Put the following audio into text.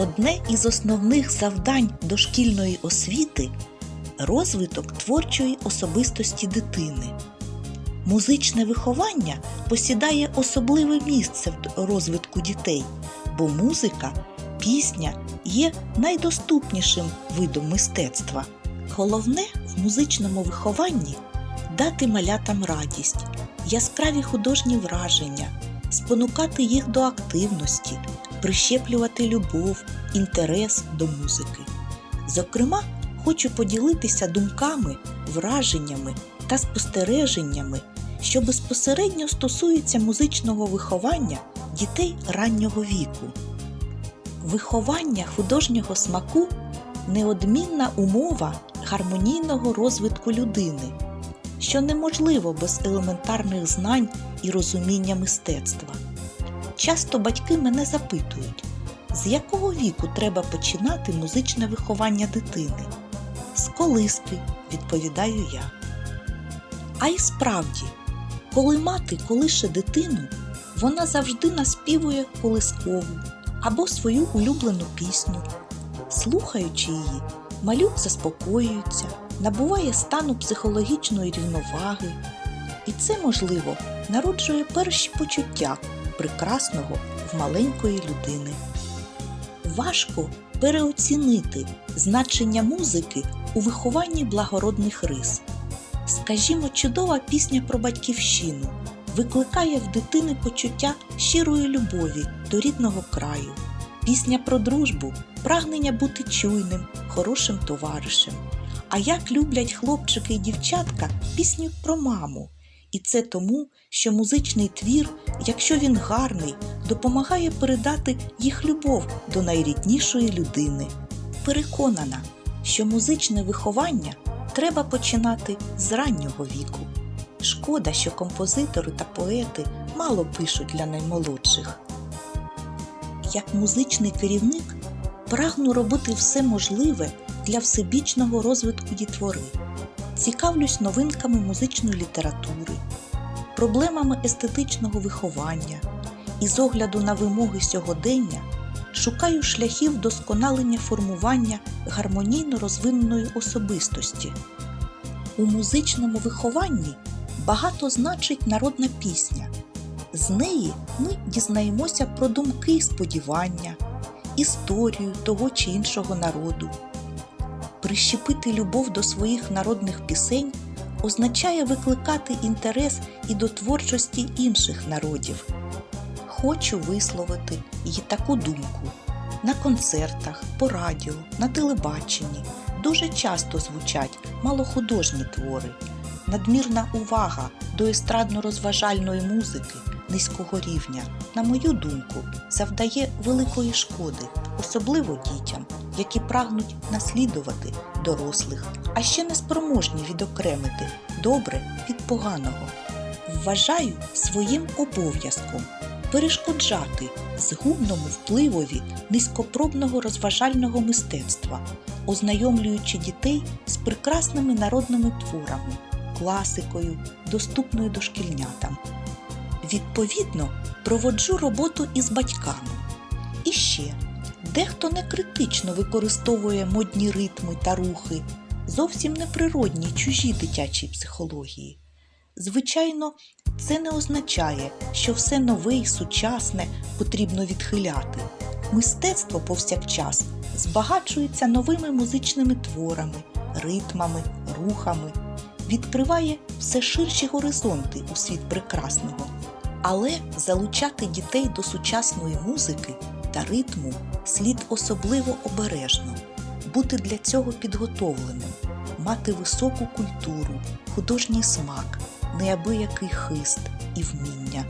Одне із основних завдань дошкільної освіти розвиток творчої особистості дитини. Музичне виховання посідає особливе місце в розвитку дітей, бо музика, пісня є найдоступнішим видом мистецтва. Головне в музичному вихованні дати малятам радість, яскраві художні враження, спонукати їх до активності, прищеплювати любов, інтерес до музики. Зокрема, хочу поділитися думками, враженнями та спостереженнями, що безпосередньо стосуються музичного виховання дітей раннього віку. Виховання художнього смаку неодмінна умова гармонійного розвитку людини, що неможливо без елементарних знань і розуміння мистецтва. Часто батьки мене запитують, з якого віку треба починати музичне виховання дитини? З колиски, відповідаю я. А й справді, коли мати колише дитину, вона завжди наспівує колискову або свою улюблену пісню. Слухаючи її, малюк заспокоюється, набуває стану психологічної рівноваги, і це, можливо, народжує перші почуття прекрасного в маленької людини. Важко переоцінити значення музики у вихованні благородних рис. Скажімо, чудова пісня про батьківщину викликає в дитини почуття щирої любові до рідного краю, пісня про дружбу, прагнення бути чуйним, хорошим товаришем. А як люблять хлопчики і дівчатка пісню про маму. І це тому, що музичний твір, якщо він гарний, допомагає передати їх любов до найріднішої людини. Переконана, що музичне виховання треба починати з раннього віку. Шкода, що композитори та поети мало пишуть для наймолодших. Як музичний керівник прагну робити все можливе для всебічного розвитку дітвори. Цікавлюсь новинками музичної літератури, проблемами естетичного виховання і з огляду на вимоги сьогодення шукаю шляхів вдосконалення формування гармонійно розвиненої особистості. У музичному вихованні багато значить народна пісня. З неї ми дізнаємося про думки і сподівання, історію того чи іншого народу. Прищепити любов до своїх народних пісень означає викликати інтерес і до творчості інших народів. Хочу висловити і таку думку. На концертах, по радіо, на телебаченні дуже часто звучать малохудожні твори, надмірна увага до естрадно-розважальної музики низького рівня, на мою думку, завдає великої шкоди, особливо дітям, які прагнуть наслідувати дорослих, а ще не спроможні відокремити добре від поганого. Вважаю своїм обов'язком перешкоджати згубному впливові низькопробного розважального мистецтва, ознайомлюючи дітей з прекрасними народними творами, класикою, доступною дошкільнятам. Відповідно, проводжу роботу із батьками. І ще дехто не критично використовує модні ритми та рухи, зовсім неприродні чужі дитячій психології. Звичайно, це не означає, що все нове і сучасне потрібно відхиляти. Мистецтво повсякчас збагачується новими музичними творами, ритмами, рухами, відкриває все ширші горизонти у світ прекрасного. Але залучати дітей до сучасної музики та ритму слід особливо обережно, бути для цього підготовленим, мати високу культуру, художній смак, неабиякий хист і вміння.